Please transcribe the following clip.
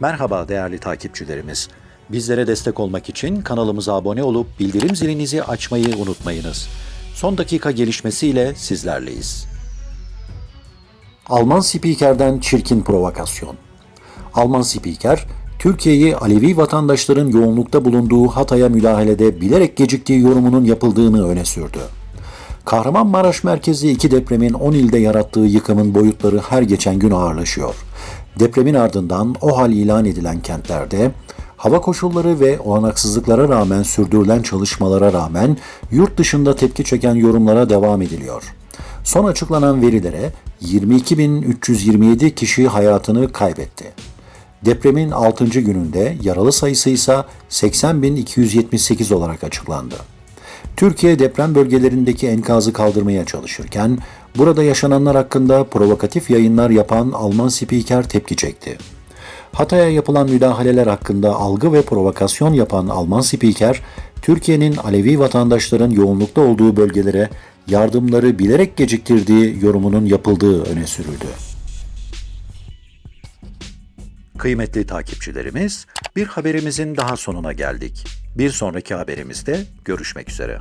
Merhaba değerli takipçilerimiz. Bizlere destek olmak için kanalımıza abone olup bildirim zilinizi açmayı unutmayınız. Son dakika gelişmesiyle sizlerleyiz. Alman spikerden çirkin provokasyon. Alman spiker, Türkiye'yi Alevi vatandaşların yoğunlukta bulunduğu Hatay'a müdahalede bilerek geciktiği yorumunun yapıldığını öne sürdü. Kahramanmaraş merkezli iki depremin 10 ilde yarattığı yıkımın boyutları her geçen gün ağırlaşıyor. Depremin ardından o hal ilan edilen kentlerde hava koşulları ve olanaksızlıklara rağmen sürdürülen çalışmalara rağmen yurt dışında tepki çeken yorumlara devam ediliyor. Son açıklanan verilere 22.327 kişi hayatını kaybetti. Depremin 6. gününde yaralı sayısı ise 80.278 olarak açıklandı. Türkiye deprem bölgelerindeki enkazı kaldırmaya çalışırken burada yaşananlar hakkında provokatif yayınlar yapan Alman spiker tepki çekti. Hatay'a yapılan müdahaleler hakkında algı ve provokasyon yapan Alman spiker, Türkiye'nin Alevi vatandaşların yoğunlukta olduğu bölgelere yardımları bilerek geciktirdiği yorumunun yapıldığı öne sürüldü. Kıymetli takipçilerimiz, bir haberimizin daha sonuna geldik. Bir sonraki haberimizde görüşmek üzere.